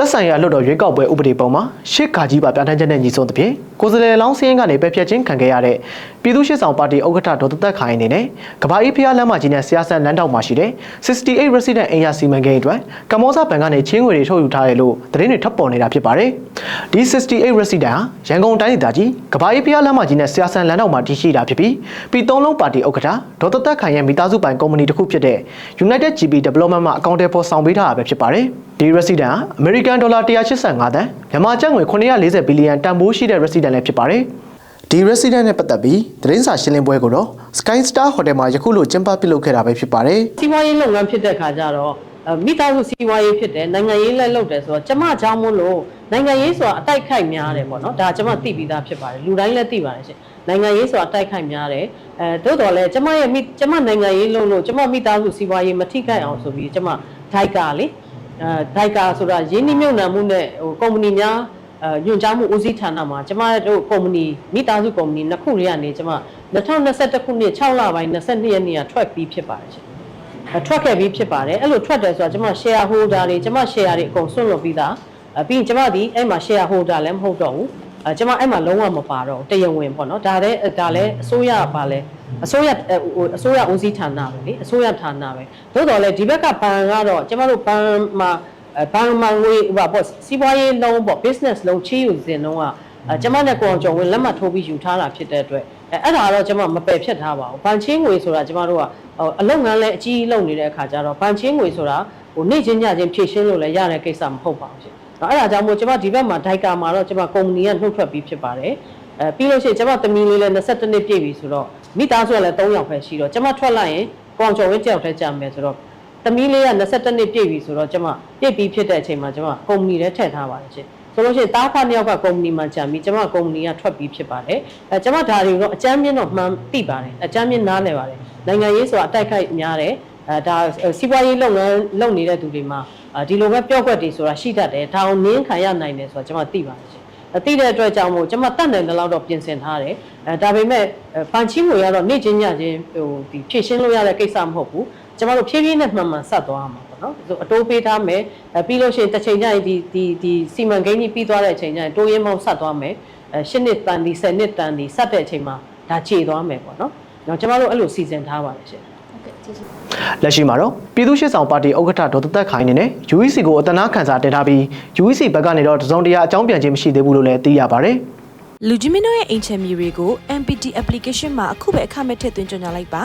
သက်ဆိုင်ရာလွှတ်တော်ရွေးကောက်ပွဲဥပဒေပုံမှာရှစ်ခါကြီးပါပြဋ္ဌာန်းချက်နဲ့ညီဆုံးသဖြင့်ကိုယ်စားလှယ်လောင်းစည်းရင်းကနေပယ်ဖျက်ခြင်းခံခဲ့ရတဲ့ပြည်သူ့ရှစ်ဆောင်ပါတီဥက္ကဋ္ဌဒေါ်သက်သက်ခိုင်အနေနဲ့ကဘာအေးဖျားလမ်းမကြီးနဲ့ဆရာဆန်လမ်းတောက်မှာရှိတဲ့68 resident အိမ်ယာစီမံကိန်းအတွက်ကမ္ဘောဇဘဏ်ကနေချင်းငွေတွေထုတ်ယူထားတယ်လို့သတင်းတွေထပ်ပေါ်နေတာဖြစ်ပါတယ်။ဒီ68 resident ဟာရန်ကုန်တိုင်းဒေသကြီးကဘာအေးဖျားလမ်းမကြီးနဲ့ဆရာဆန်လမ်းတောက်မှာတည်ရှိတာဖြစ်ပြီးပြည်သုံးလုံးပါတီဥက္ကဋ္ဌဒေါ်သက်သက်ခိုင်ရဲ့မိသားစုပိုင်ကုမ္ပဏီတစ်ခုဖြစ်တဲ့ United GB Development မှာအကောင့်တွေပေါ်ဆောင်ပေးထားတာပဲဖြစ်ပါတယ်။ ဒီ resident ဟာ American dollar 185သန်းမြန်မာကျပ်ငွေ940ဘီလီယံတန်ဖိုးရှိတဲ့ resident လည်းဖြစ်ပါတယ်။ဒီ resident နဲ့ပတ်သက်ပြီးသတင်းစာရှင်းလင်းပွဲကိုတော့ Sky Star Hotel မှာယခုလိုကျင်းပပြုလုပ်ခဲ့တာပဲဖြစ်ပါတယ်။စီးပွားရေးလုပ်ငန်းဖြစ်တဲ့ခါကျတော့မိသားစုစီးပွားရေးဖြစ်တယ်နိုင်ငံရေးလည်းလုပ်တယ်ဆိုတော့ကျမကြောင့်မို့လို့နိုင်ငံရေးဆိုတာအတိုက်ခိုက်များတယ်ပေါ့နော်ဒါကျမသိပြီးသားဖြစ်ပါတယ်လူတိုင်းလည်းသိပါတယ်ရှင်နိုင်ငံရေးဆိုတာတိုက်ခိုက်များတယ်အဲသို့တော်လည်းကျမရဲ့မိကျမနိုင်ငံရေးလုပ်လို့ကျမမိသားစုစီးပွားရေးမထိခိုက်အောင်ဆိုပြီးကျမဒိုက်ကလေ ဒိုက်ကာဆိုတာရင်းနှီးမြှုပ်နှံမှုနဲ့ဟိုကုမ္ပဏီများအဲညွှန်ကြားမှုဦးစီးဌာနမှာကျမတို့ကုမ္ပဏီမိသားစုကုမ္ပဏီနှစ်ခုတွေကနေကျမ2021ခုနှစ်6လပိုင်း22ရက်နေ့ကထွက်ပြီးဖြစ်ပါတယ်ရှင်အထွက်ခဲ့ပြီးဖြစ်ပါတယ်အဲ့လိုထွက်တယ်ဆိုတာကျွန်မ share holder တွေကျွန်မ share တွေအကုန်ဆွန့်လွတ်ပြီးသားအပြီးရင်ကျွန်မဒီအဲ့မှာ share holder လည်းမဟုတ်တော့ဘူး အဲကျွန်မအဲ့မှာလုံးဝမပါတော့ဘူးတရားဝင်ပေါ့နော်ဒါလည်းဒါလည်းအစိုးရပါလဲအစိုးရအဲ့ဟိုအစိုးရဦးစီးဌာနပဲလေအစိုးရဌာနပဲသို့တော်လည်းဒီဘက်ကဘဏ်ကတော့ကျွန်မတို့ဘဏ်မှာအဲဘဏ်မှာငွေဟိုပါပေါ့စီးပွားရေးလုံးပေါ့ business လုံးချေးယူစဉ်တော့ကအဲကျွန်မနဲ့ကိုအောင်ကျော်ဝင်လက်မှတ်ထိုးပြီးယူထားတာဖြစ်တဲ့အတွက် အဲအဲ့ဒါကတော့ကျွန်မမပယ်ဖြတ်ထားပါဘူးဘဏ်ချင်းငွေဆိုတာကျွန်မတို့ကဟိုအလုပ်ငန်းလည်းအကြီးကြီးလုပ်နေတဲ့အခါကျတော့ဘဏ်ချင်းငွေဆိုတာဟိုနေ့ချင်းညချင်းဖြည့်ရှင်းလို့လည်းရတဲ့ကိစ္စမဟုတ်ပါဘူးရှင်။အဲ့ဒါကြောင့်မို့ကျွန်မဒီဘက်မှာဒိုက်ကာမှာတော့ကျွန်မကုမ္ပဏီကနှုတ်ထွက်ပြီးဖြစ်ပါတယ်။အဲပြီးလို့ရှိရင်ကျွန်မသမီးလေးလည်း22နှစ်ပြည့်ပြီဆိုတော့မိသားစုကလည်း3ယောက်ပဲရှိတော့ကျွန်မထွက်လိုက်ရင်ကောင်ကျော်ဝင်းတယောက်တည်းကြာမယ်ဆိုတော့သမီးလေးက22နှစ်ပြည့်ပြီဆိုတော့ကျွန်မပြည့်ပြီးဖြစ်တဲ့အချိန်မှာကျွန်မကုမ္ပဏီထဲထည့်ထားပါတယ်ရှင်။ ဆိုလို့ရှိရင်တားဖားနှစ်ယောက်ကကုမ္ပဏီမှာကြာပြီကျွန်မကုမ္ပဏီကထွက်ပြီးဖြစ်ပါတယ်။အဲကျွန်မဒါတွေတော့အကြမ်းမြင့်တော့မှန်သိပါတယ်။အကြမ်းမြင့်နားလည်ပါတယ်။နိုင်ငံရေးဆိုတာအတိုက်ခိုက်များတယ်။အဲဒါစီးပွားရေးလုပ်ငန်းလုပ်နေတဲ့သူတွေမှာဒီလိုပဲပြော့ကွက်တွေဆိုတာရှိတတ်တယ်။ဒါအောင်နင်းခံရနိုင်တယ်ဆိုတာကျွန်မသိပါတယ်ရှင်။အသိတဲ့အတွက်ကြောင့်မို့ကျွန်မတတ်နိုင်တဲ့လောက်တော့ပြင်ဆင်ထားတယ်။အဲဒါပေမဲ့ပန်ချင်းငွေကတော့နေ့ချင်းညချင်းဟိုဒီဖြည့်ရှင်းလို့ရတဲ့ကိစ္စမဟုတ်ဘူး။ကျွန်တော်တို့ဖြည်းဖြည်းနဲ့မှန်မှန်ဆက်သွားမှာ ပေါ့နော်။ဆိုအတိုးပေးထားမယ်။အဲပြီးလို့ရှိရင်တစ်ချိန်ကျရင်ဒီဒီဒီစီမံကိန်းကြီးပြီးသွားတဲ့အချိန်ကျရင်တိုးရင်းမောင်းဆက်သွားမယ်။အဲ၈နှစ်တန်ဒီ၁၀နှစ်တန်ဒီဆက်တဲ့အချိန်မှာဒါခြေသွားမယ်ပေါ့နော်။တော့ကျွန်တော်တို့အဲ့လိုစီစဉ်ထားပါတယ်ရှင်။ဟုတ်ကဲ့ကျေးဇူးလက်ရှိမှာတော့ပြည်သူ့ရှစ်ဆောင်ပါတီဥက္ကဋ္ဌဒေါ်သက်သက်ခိုင်အနေနဲ့ UEC ကိုအတနာခံစာတင်ထားပြီး UEC ဘက်ကနေတော့တစုံတရာအကြောင်းပြန်ခြင်းမရှိသေးဘူးလို့လည်းသိရပါတယ်။လူကြီးမင်းတို့ရဲ့အိမ်ချမ်းမြေတွေကို MPT application မှာအခုပဲအခမဲ့ထည့်သွင်းကြေညာလိုက်ပါ